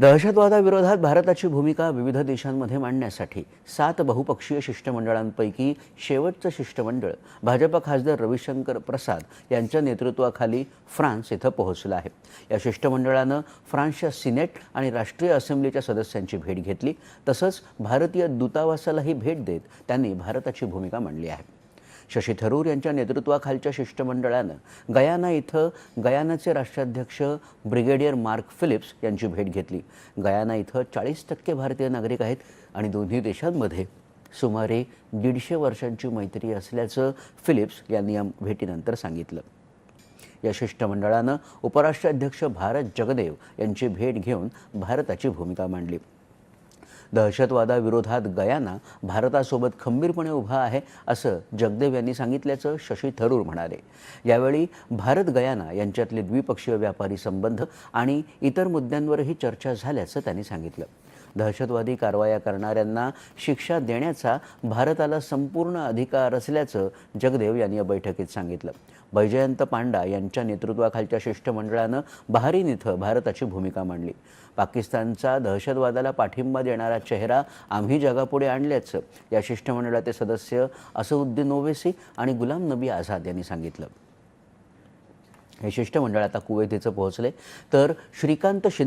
दहशतवादाविरोधात भारताची भूमिका विविध देशांमध्ये मांडण्यासाठी सात बहुपक्षीय शिष्टमंडळांपैकी शेवटचं शिष्टमंडळ भाजपा खासदार रविशंकर प्रसाद यांच्या नेतृत्वाखाली फ्रान्स इथं पोहोचलं आहे. या शिष्टमंडळानं फ्रान्सच्या सिनेट आणि राष्ट्रीय असेंब्लीच्या सदस्यांची भेट घेतली. तसंच भारतीय दूतावासालाही भेट देत त्यांनी भारताची भूमिका मांडली आहे. शशी थरूर यांच्या नेतृत्वाखालच्या शिष्टमंडळानं गयाना इथं गयानाचे राष्ट्राध्यक्ष ब्रिगेडियर मार्क फिलिप्स यांची भेट घेतली. गयाना इथं चाळीस टक्के भारतीय नागरिक आहेत आणि दोन्ही देशांमध्ये सुमारे दीडशे वर्षांची मैत्री असल्याचं फिलिप्स यांनी या भेटीनंतर सांगितलं. या शिष्टमंडळानं उपराष्ट्राध्यक्ष भारत जगदेव यांची भेट घेऊन भारताची भूमिका मांडली. दहशतवादाविरोधात गयाना भारतासोबत खंबीरपणे उभा आहे असं जगदेव यांनी सांगितल्याचं शशी थरूर म्हणाले. यावेळी भारत गयाना यांच्यातले द्विपक्षीय व्यापारी संबंध आणि इतर मुद्द्यांवरही चर्चा झाल्याचं त्यांनी सांगितलं. दहशतवादी कारवाया करणाऱ्यांना शिक्षा देण्याचा भारताला संपूर्ण अधिकार असल्याचं जगदेव यांनी या बैठकीत सांगितलं. बैजयंत पांडा यांच्या नेतृत्वाखालच्या शिष्टमंडळानं बहारीन इथं भारताची भूमिका मांडली. पाकिस्तानचा दहशतवादाला पाठिंबा देणारा चेहरा आम्ही जगापुढे आणल्याचं. या शिष्टमंडळाचे सदस्य असउद्दीन ओवेसी आणि गुलाम नबी आझाद यांनी सांगितलं. हे शिष्टमंडळ आता कुवेत इथं पोहोचले. तर श्रीकांत शिंदे